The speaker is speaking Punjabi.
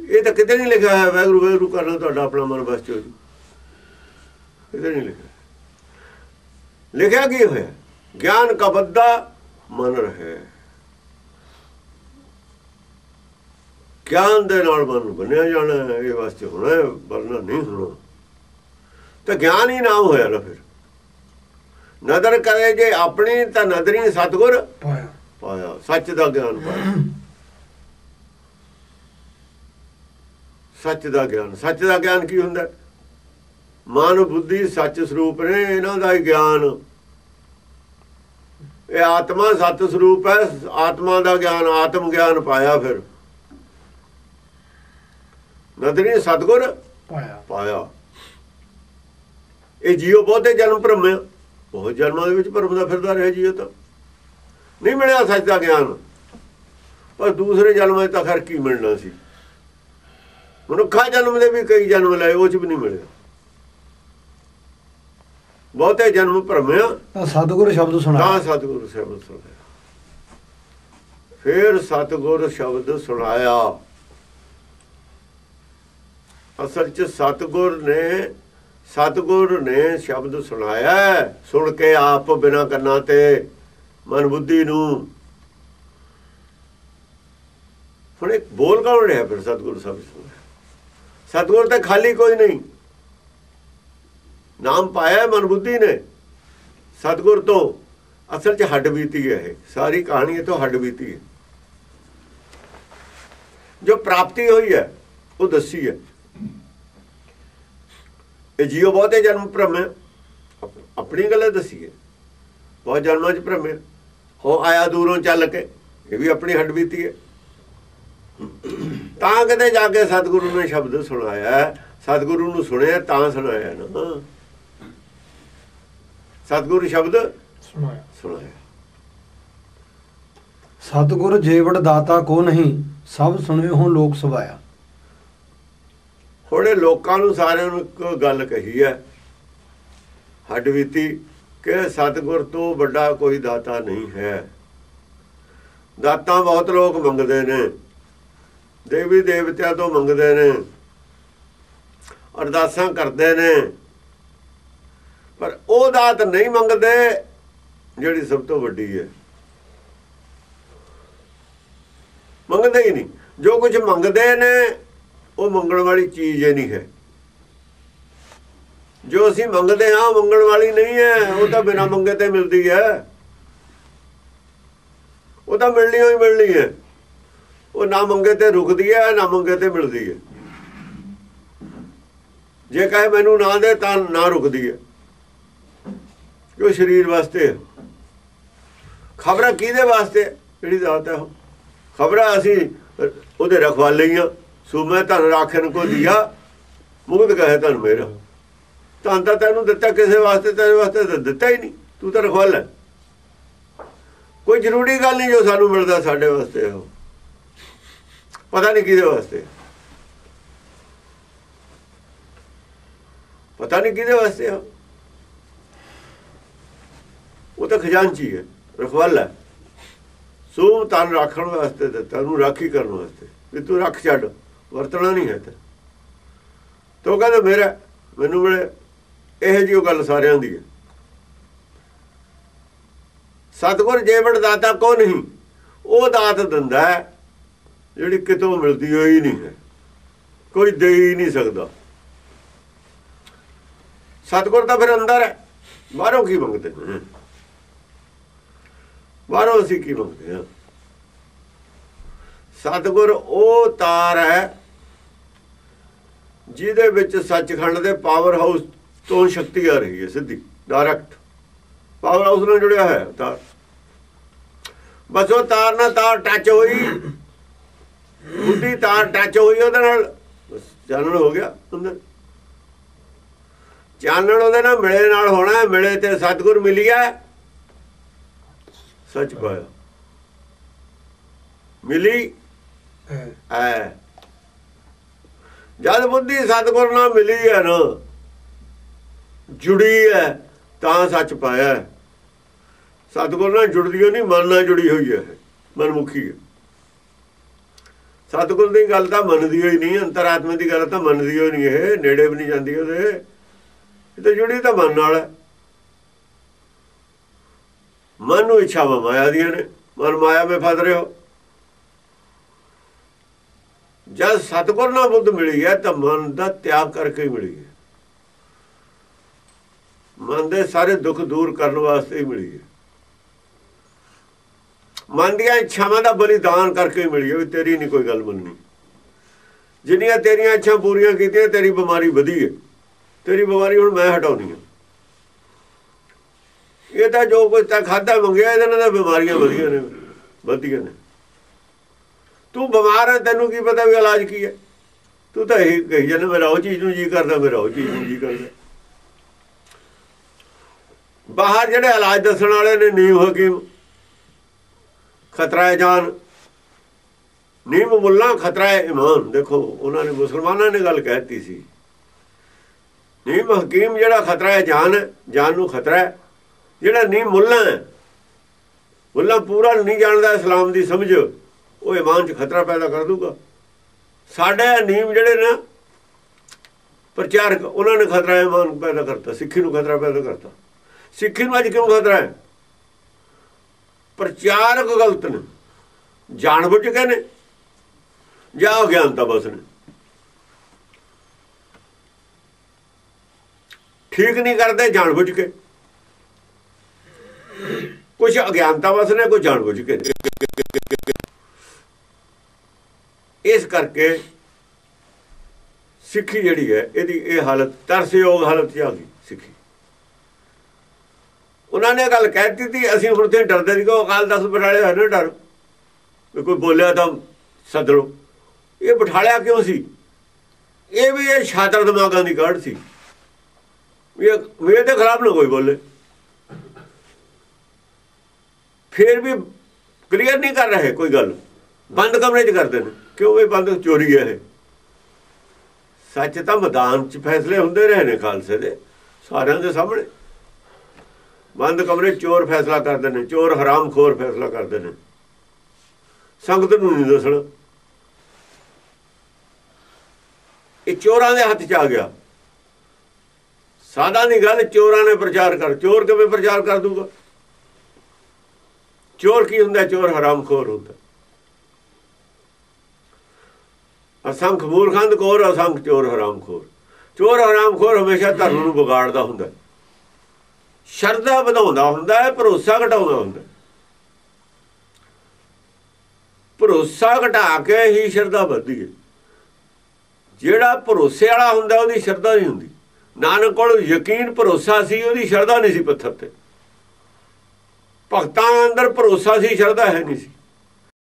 ਇਹ ਤਾਂ ਕਿਤੇ ਨਹੀਂ ਲਿਖਿਆ ਹੈ ਵੈਗਰੂ ਵੈਗਰੂ ਕਰਨਾ ਤੁਹਾਡਾ ਆਪਣਾ ਮਨ ਬਸ ਚੋ ਕਿਤੇ ਨਹੀਂ ਲਿਖਿਆ। ਲਿਖਿਆ ਕੀ ਹੋਇਆ? ਗਿਆਨ ਕਾ ਬੱਦਾ ਮਨ ਰਹੇ। ਗਿਆਨ ਦੇ ਨਾਲ ਮਨ ਬਣਿਆ ਜਾਣਾ ਹੈ, ਇਹ ਵਾਸਤੇ ਹੋਣਾ ਹੈ, ਵਰਨਾ ਨਹੀਂ ਹੋਣਾ। ਤਾਂ ਗਿਆਨ ਹੀ ਨਾਮ ਹੋਇਆ ਨਾ ਫਿਰ। ਨਦਰ ਕਰੇ ਜੇ ਆਪਣੀ ਤਾਂ ਨਦਰੀ ਸਤਗੁਰ ਪਾਇਆ। ਪਾਇਆ ਸੱਚ ਦਾ ਗਿਆਨ ਪਾਇਆ। ਸੱਚ ਦਾ ਗਿਆਨ। ਸੱਚ ਦਾ ਗਿਆਨ ਕੀ ਹੁੰਦਾ? ਮਨ ਬੁੱਧੀ ਸੱਚ ਸਰੂਪ ਨੇ ਇਹਨਾਂ ਦਾ ਹੀ ਗਿਆਨ। ਇਹ ਆਤਮਾ ਸਤ ਸਰੂਪ ਹੈ ਆਤਮਾ ਦਾ ਗਿਆਨ ਆਤਮ ਗਿਆਨ ਪਾਇਆ ਫਿਰ। ਨਦਰੀ ਸਤਗੁਰ ਪਾਇਆ। ਪਾਇਆ। ਇਹ ਜੀਵ ਬਹੁਤੇ ਜਨਮ ਭਰਮਿਆ ਬਹੁਤ ਜਨਮਾਂ ਦੇ ਵਿੱਚ ਭਰਮਦਾ ਫਿਰਦਾ ਰਿਹਾ ਜੀਵ ਤਾਂ। ਨਹੀਂ ਮਿਲਿਆ ਸੱਚ ਦਾ ਗਿਆਨ। ਪਰ ਦੂਸਰੇ ਜਨਮਾਂ 'ਚ ਤਾਂ ਖਰ ਕੀ ਮਿਲਣਾ ਸੀ? ਮਨੁੱਖਾ ਜਨਮ ਦੇ ਵੀ ਕਈ ਜਨਮ ਲਏ ਉਹ 'ਚ ਵੀ ਨਹੀਂ ਮਿਲਿਆ। ਬਹੁਤੇ ਜਨਮ ਭਰਮਿਆ ਤਾਂ ਸਤਿਗੁਰ ਸ਼ਬਦ ਸੁਣਾ ਤਾਂ ਸਤਿਗੁਰ ਸ਼ਬਦ ਸੁਣਾਇਆ ਫਿਰ ਸਤਿਗੁਰ ਸ਼ਬਦ ਸੁਣਾਇਆ। ਅਸਲ 'ਚ ਸਤਿਗੁਰ ਨੇ ਸਤਿਗੁਰ ਨੇ ਸ਼ਬਦ ਸੁਣਾਇਆ। ਸੁਣ ਕੇ ਆਪ ਬਿਨਾ ਕੰਨਾਂ ਤੇ ਮਨ ਬੁੱਧੀ ਨੂੰ। ਹੁਣ ਇੱਕ ਬੋਲ ਕੌਣ ਰਿਹਾ ਫਿਰ ਸਤਿਗੁਰ ਸ਼ਬਦ ਸੁਣਾਇਆ ਸਤਿਗੁਰ ਤਾਂ ਖਾਲੀ ਕੋਈ ਨਹੀਂ। ਨਾਮ ਪਾਇਆ, ਮਨ ਬੁੱਧੀ ਨੇ। ਸਤਿਗੁਰ ਤੋਂ ਅਸਲ 'ਚ ਹੱਡ ਬੀਤੀ ਹੈ ਇਹ। ਸਾਰੀ ਕਹਾਣੀ ਇਹ ਤੋਂ ਹੱਡ ਬੀਤੀ ਹੈ। ਜੋ ਪ੍ਰਾਪਤੀ ਹੋਈ ਹੈ, ਉਹ ਦੱਸੀ ਹੈ। ਇਹ ਜੀਵ ਬਹੁਤੇ ਜਨਮ ਭ੍ਰਮੇ ਆਪਣੀ ਗੱਲ ਦੱਸੀ ਹੈ। ਬਹੁਤ ਜਨਮਾਂ 'ਚ ਭ੍ਰਮੇ ਉਹ ਆਇਆ ਦੂਰੋਂ ਚੱਲ ਕੇ, ਇਹ ਵੀ ਆਪਣੀ ਹੱਡ ਬੀਤੀ ਹੈ। ਤਾਂ ਕਿਤੇ ਜਾ ਕੇ ਸਤਿਗੁਰੂ ਨੇ ਸ਼ਬਦ ਸੁਣਾਇਆ। ਸਤਿਗੁਰੂ ਨੂੰ ਸੁਣਿਆ ਤਾਂ ਸੁਣਾਇਆ ਨਾ। ਸਤਿਗੁਰੂ ਸ਼ਬਦ ਸੁਣਾਇਆ। ਸੁਣਾਇਆ। ਸਤਿਗੁਰ ਜੀਵੜ ਦਾਤਾ ਕੋ ਨਹੀਂ ਸਭ ਸੁਣਿਓ ਹੋ ਲੋਕ ਹੁਣ ਇਹ ਲੋਕਾਂ ਨੂੰ ਸਾਰਿਆਂ ਨੂੰ ਇੱਕ ਗੱਲ ਕਹੀ ਹੈ ਹੱਡ ਬੀਤੀ ਕਿ ਸਤਿਗੁਰ ਤੋਂ ਵੱਡਾ ਕੋਈ ਦਾਤਾ ਨਹੀਂ ਹੈ। ਦਾਤਾ ਬਹੁਤ ਲੋਕ ਮੰਗਦੇ ਨੇ। ਦੇਵੀ ਦੇਵਤਿਆਂ ਤੋਂ ਮੰਗਦੇ ਨੇ, ਅਰਦਾਸਾਂ ਕਰਦੇ ਨੇ, ਪਰ ਉਹ ਦਾਤ ਨਹੀਂ ਮੰਗਦੇ ਜਿਹੜੀ ਸਭ ਤੋਂ ਵੱਡੀ ਹੈ। ਮੰਗਦੇ ਹੀ ਨਹੀਂ। ਜੋ ਕੁਝ ਮੰਗਦੇ ਨੇ, ਉਹ ਮੰਗਣ ਵਾਲੀ ਚੀਜ਼ ਹੀ ਨਹੀਂ ਹੈ। ਜੋ ਅਸੀਂ ਮੰਗਦੇ ਹਾਂ, ਉਹ ਮੰਗਣ ਵਾਲੀ ਨਹੀਂ ਹੈ। ਉਹ ਤਾਂ ਬਿਨਾਂ ਮੰਗੇ ਤੇ ਮਿਲਦੀ ਹੈ। ਉਹ ਤਾਂ ਮਿਲਣੀ ਹੋਈ ਮਿਲਣੀ ਹੈ। ਉਹ ਨਾ ਮੰਗੇ ਤੇ ਰੁਕਦੀ ਹੈ, ਨਾ ਮੰਗੇ ਤੇ ਮਿਲਦੀ ਹੈ। ਜੇ ਕਹੇ ਮੈਨੂੰ ਨਾ ਦੇ ਤਾਂ ਨਾ ਰੁਕਦੀ ਹੈ। ਕਿਉਂ ਸਰੀਰ ਵਾਸਤੇ ਖਬਰਾਂ ਕਿਹਦੇ ਵਾਸਤੇ? ਜਿਹੜੀ ਦਾਤ ਹੈ ਉਹ। ਖਬਰਾਂ ਅਸੀਂ ਉਹਦੇ ਰਖਵਾਲੇ ਹੀ ਆ ਸੋ ਮੈਂ ਧਨ ਰਾਖਣ ਕੋ ਦਿਆ। ਮੁਕਤ ਕਹੇ ਧਨ ਮੇਰਾ। ਤਾਂ ਤਾਂ ਤੈਨੂੰ ਦਿੱਤਾ ਕਿਸੇ ਵਾਸਤੇ, ਤੇਰੇ ਵਾਸਤੇ ਤਾਂ ਦਿੱਤਾ ਹੀ ਨਹੀਂ। ਤੂੰ ਤਾਂ ਰਖਵਾਲਾ ਹੈ। ਕੋਈ ਜ਼ਰੂਰੀ ਗੱਲ ਨਹੀਂ ਜੋ ਸਾਨੂੰ ਮਿਲਦਾ ਸਾਡੇ ਵਾਸਤੇ ਉਹ। ਪਤਾ ਨਹੀਂ ਕਿਹਦੇ ਵਾਸਤੇ। ਪਤਾ ਨਹੀਂ ਕਿਹਦੇ ਵਾਸਤੇ ਆ। ਉਹ ਤਾਂ ਖਜ਼ਾਨਚੀ ਹੈ, ਰਖਵਾਲਾ ਹੈ। ਸੋ ਤਨ ਰੱਖਣ ਵਾਸਤੇ ਤੇ ਤੈਨੂੰ ਰਾਖੀ ਕਰਨ ਵਾਸਤੇ। ਵੀ ਤੂੰ ਰੱਖ ਛੱਡ, ਵਰਤਣਾ ਨਹੀਂ ਹੈ ਤੇ। ਤੋ ਕਹਿੰਦਾ ਮੇਰਾ, ਮੈਨੂੰ ਮਿਲੇ, ਇਹ ਜਿਹੀ ਉਹ ਗੱਲ ਸਾਰਿਆਂ ਦੀ ਹੈ। ਸਤਗੁਰ ਜੀਵਨ ਦਾਤਾ ਕੋ ਨਹੀਂ, ਉਹ ਦਾਤ ਦਿੰਦਾ ਹੈ ਜਿਹੜੀ ਕਿਤੋਂ ਮਿਲਦੀ ਹੋਈ ਨਹੀਂ ਹੈ। ਕੋਈ ਦੇ ਹੀ ਨਹੀਂ ਸਕਦਾ। ਸਤਗੁਰ ਤਾਂ ਫਿਰ ਅੰਦਰ ਹੈ। ਬਾਹਰੋਂ ਕੀ ਮੰਗਦੇ ਨੇ? ਬਾਹਰੋਂ ਅਸੀਂ ਕੀ ਮੰਗਦੇ ਹਾਂ? ਸਤਗੁਰ ਉਹ ਤਾਰ ਹੈ, ਜਿਹਦੇ ਵਿੱਚ ਸੱਚਖੰਡ ਦੇ ਪਾਵਰ ਹਾਊਸ ਤੋਂ ਸ਼ਕਤੀ ਆ ਰਹੀ ਹੈ ਸਿੱਧੀ ਡਾਇਰੈਕਟ ਪਾਵਰ ਹਾਊਸ ਨਾਲ ਜੁੜਿਆ ਹੈ ਤਾਰ। ਬਸ ਉਹ ਤਾਰ ਨਾਲ ਤਾਰ ਟੱਚ ਹੋਈ। ਬੁੱਧੀ ਤਾਰ ਟੱਚ ਹੋਈ ਉਹਦੇ ਨਾਲ। ਚਾਨਣ ਹੋ ਗਿਆ ਅੰਦਰ। ਚਾਨਣ ਉਹਦੇ ਨਾਲ ਮਿਲੇ ਨਾਲ ਹੋਣਾ ਹੈ, ਮਿਲੇ ਤੇ ਸਤਗੁਰ ਮਿਲਿਆ ਸੱਚ ਪਾਇਆ। ਮਿਲੀ ਐ ਜਦ ਬੁੱਧੀ ਸਤਗੁਰ ਨਾਲ ਮਿਲੀ ਹੈ ਨਾ ਜੁੜੀ ਹੈ ਤਾਂ ਸੱਚ ਪਾਇਆ ਹੈ। ਸਤਗੁਰ ਨਾਲ ਜੁੜਦੀ ਨਹੀਂ ਮਨ ਨਾਲ ਜੁੜੀ ਹੋਈ ਹੈ। ਮਨਮੁਖੀ ਹੈ। ਸਤਿਗੁਰ ਦੀ ਗੱਲ ਤਾਂ ਮੰਨਦੀ ਹੋਈ ਨਹੀਂ, ਅੰਤਰਾਤਮਾ ਦੀ ਗੱਲ ਤਾਂ ਮੰਨਦੀ ਹੋਈ ਨਹੀਂ ਇਹ, ਨੇੜੇ ਵੀ ਨਹੀਂ ਜਾਂਦੀ ਉਹਦੇ। ਇਹ ਤਾਂ ਜੁੜੀ ਤਾਂ ਮਨ ਨਾਲ ਹੈ। ਮਨ ਨੂੰ ਇੱਛਾਵਾਂ ਮਾਇਆ ਦੀਆਂ ਨੇ, ਮਨ ਮਾਇਆ ਵਿੱਚ ਫਸ ਰਹੇ ਹੋ। ਜਦ ਸਤਿਗੁਰ ਨਾਲ ਬੁੱਧ ਮਿਲੀ ਹੈ, ਤਾਂ ਮਨ ਦਾ ਤਿਆਗ ਕਰਕੇ ਹੀ ਮਿਲੀ ਹੈ। ਮਨ ਦੇ ਸਾਰੇ ਦੁੱਖ ਦੂਰ ਕਰਨ ਵਾਸਤੇ ਹੀ ਮਿਲੀ ਹੈ। ਮਨ ਦੀਆਂ ਇੱਛਾਵਾਂ ਦਾ ਬਲੀਦਾਨ ਕਰਕੇ ਹੀ ਮਿਲੀ ਹੈ ਤੇਰੀ ਨਹੀਂ ਕੋਈ ਗੱਲ ਮੰਨਣੀ। ਜਿੰਨੀਆਂ ਤੇਰੀਆਂ ਇੱਛਾ ਪੂਰੀਆਂ ਕੀਤੀਆਂ, ਤੇਰੀ ਬਿਮਾਰੀ ਵਧੀ ਹੈ। ਤੇਰੀ ਬਿਮਾਰੀ ਹੁਣ ਮੈਂ ਹਟਾਉਣੀ ਹੈ ਇਹ ਤਾਂ ਜੋ ਕੋਈ ਤਾਂ ਖਾਦਾ ਮੰਗਿਆ, ਇਹਦੇ ਨਾਲ ਬਿਮਾਰੀਆਂ ਵਧੀਆਂ ਨੇ ਵਧੀਆਂ ਨੇ। ਤੂੰ ਬਿਮਾਰ ਹੈ, ਤੈਨੂੰ ਕੀ ਪਤਾ ਵੀ ਇਲਾਜ ਕੀ ਹੈ। ਤੂੰ ਤਾਂ ਇਹ ਕਹੀ ਜਾਂਦਾ, ਮੇਰਾ ਉਹ ਚੀਜ਼ ਨੂੰ ਜੀ ਕਰਦਾ, ਮੇਰਾ ਉਹ ਚੀਜ਼ ਨੂੰ ਜੀ ਕਰਦਾ। ਬਾਹਰ ਜਿਹੜੇ ਇਲਾਜ ਦੱਸਣ ਵਾਲੇ ਨੇ ਨੀਮ ਹਕੀਮ ਖਤਰਾ ਹੈ ਜਾਨ। ਨੀਮ ਮੁੱਲਾ ਖਤਰਾ ਹੈ ਇਮਾਨ। ਦੇਖੋ, ਉਹਨਾਂ ਨੇ ਮੁਸਲਮਾਨਾਂ ਨੇ ਗੱਲ ਕਹਿਤੀ ਸੀ। ਨੀਮ ਹਕੀਮ ਜਿਹੜਾ ਖਤਰਾ ਹੈ ਜਾਨ ਹੈ ਜਾਨ ਨੂੰ ਖਤਰਾ ਹੈ। ਜਿਹੜਾ ਨੀਮ ਮੁੱਲਾ ਹੈ, ਮੁੱਲਾ ਪੂਰਾ ਨਹੀਂ ਜਾਣਦਾ ਇਸਲਾਮ ਦੀ ਸਮਝ, ਉਹ ਇਮਾਨ 'ਚ ਖਤਰਾ ਪੈਦਾ ਕਰ ਦੂਗਾ ਸਾਡੇ ਨੀਮ ਜਿਹੜੇ ਨਾ, ਪ੍ਰਚਾਰਕ, ਉਹਨਾਂ ਨੇ ਖਤਰਾ ਇਮਾਨ ਪੈਦਾ ਕਰਤਾ, ਸਿੱਖੀ ਨੂੰ ਖਤਰਾ ਪੈਦਾ ਕਰਤਾ। ਸਿੱਖੀ ਨੂੰ ਅੱਜ ਕਿਉਂ ਖਤਰਾ ਹੈ? ਪ੍ਰਚਾਰਕ ਗਲਤ ਨੇ। ਜਾਣਬੁੱਝ ਕੇ ਨੇ। ਜਾਂ ਅਗਿਆਨਤਾ ਬਸ ਨੇ। ਠੀਕ ਨਹੀਂ ਕਰਦੇ, ਜਾਣਬੁੱਝ ਕੇ। ਕੁਝ ਅਗਿਆਨਤਾ ਵਸ ਨੇ ਕੋਈ ਜਾਣਬੁੱਝ ਕੇ ਇਸ ਕਰਕੇ ਸਿੱਖੀ ਜਿਹੜੀ ਹੈ, ਇਹਦੀ ਇਹ ਹਾਲਤ ਤਰਸਯੋਗ ਹਾਲਤ 'ਚ ਆ ਗਈ ਸਿੱਖੀ। ਉਹਨਾਂ ਨੇ ਗੱਲ ਕਹਿ ਦਿੱਤੀ ਅਸੀਂ ਹੁਣ ਤੇ ਡਰਦੇ ਨਹੀਂ ਕੋ ਅਕਾਲ ਦਸ ਬਿਠਾਲੇ ਹੋਏ ਨਾ, ਡਰ। ਵੀ ਕੋਈ ਬੋਲਿਆ ਤਾਂ ਸੱਦ ਲਓ। ਇਹ ਬਿਠਾਲਿਆ ਕਿਉਂ ਸੀ? ਇਹ ਵੀ ਇਹ ਛਾਤਰ ਦਿਮਾਗਾਂ ਦੀ ਕਾਢ ਸੀ। ਵੀ ਇਹ ਦੇ ਖ਼ਰਾਬ ਨਾ ਕੋਈ ਬੋਲੇ। ਫਿਰ ਵੀ ਕਲੀਅਰ ਨਹੀਂ ਕਰ ਰਹੇ ਕੋਈ ਗੱਲ। ਬੰਦ ਕਮਰੇ 'ਚ ਕਰਦੇ ਨੇ। ਕਿਉਂ ਇਹ ਬੰਦ ਚੋਰੀ ਹੈ ਇਹ? ਸੱਚ ਤਾਂ ਮੈਦਾਨ 'ਚ ਫੈਸਲੇ ਹੁੰਦੇ ਰਹੇ ਨੇ ਖਾਲਸੇ ਦੇ। ਸਾਰਿਆਂ ਦੇ ਸਾਹਮਣੇ। ਬੰਦ ਕਮਰੇ ਚੋਰ ਫੈਸਲਾ ਕਰਦੇ ਨੇ, ਚੋਰ ਹਰਾਮਖੋਰ ਫੈਸਲਾ ਕਰਦੇ ਨੇ। ਸੰਗਤ ਨੂੰ ਨਹੀਂ ਦੱਸਣਾ। ਇਹ ਚੋਰਾਂ ਦੇ ਹੱਥ 'ਚ ਆ ਗਿਆ। ਸਾਦਾ ਦੀ ਗੱਲ, ਚੋਰਾਂ ਨੇ ਪ੍ਰਚਾਰ ਕਰ, ਚੋਰ ਕਿਵੇਂ ਪ੍ਰਚਾਰ ਕਰ ਦੂਗਾ? ਚੋਰ ਕੀ ਹੁੰਦਾ, ਚੋਰ ਹਰਾਮਖੋਰ ਹੁੰਦਾ। ਅਸੰਖ ਮੂਰਖੰਦ ਕੋਰ, ਅਸੰਖ ਚੋਰ ਹਰਾਮਖੋਰ। ਚੋਰ ਹਰਾਮਖੋਰ ਹਮੇਸ਼ਾ ਧਰਮ ਨੂੰ ਵਿਗਾੜਦਾ ਹੁੰਦਾ। ਸ਼ਰਧਾ ਵਧਾਉਂਦਾ ਹੁੰਦਾ ਹੈ, ਭਰੋਸਾ ਘਟਾਉਂਦਾ ਹੁੰਦਾ ਭਰੋਸਾ ਘਟਾ ਕੇ ਹੀ ਸ਼ਰਧਾ ਵੱਧਦੀ ਹੈ। ਜਿਹੜਾ ਭਰੋਸੇ ਵਾਲਾ ਹੁੰਦਾ, ਉਹਦੀ ਸ਼ਰਧਾ ਨਹੀਂ ਹੁੰਦੀ। ਨਾਨਕ ਕੋਲ ਯਕੀਨ ਭਰੋਸਾ ਸੀ, ਉਹਦੀ ਸ਼ਰਧਾ ਨਹੀਂ ਸੀ ਪੱਥਰ ਤੇ। ਭਗਤਾਂ ਅੰਦਰ ਭਰੋਸਾ ਸੀ, ਸ਼ਰਧਾ ਹੈ ਨਹੀਂ ਸੀ।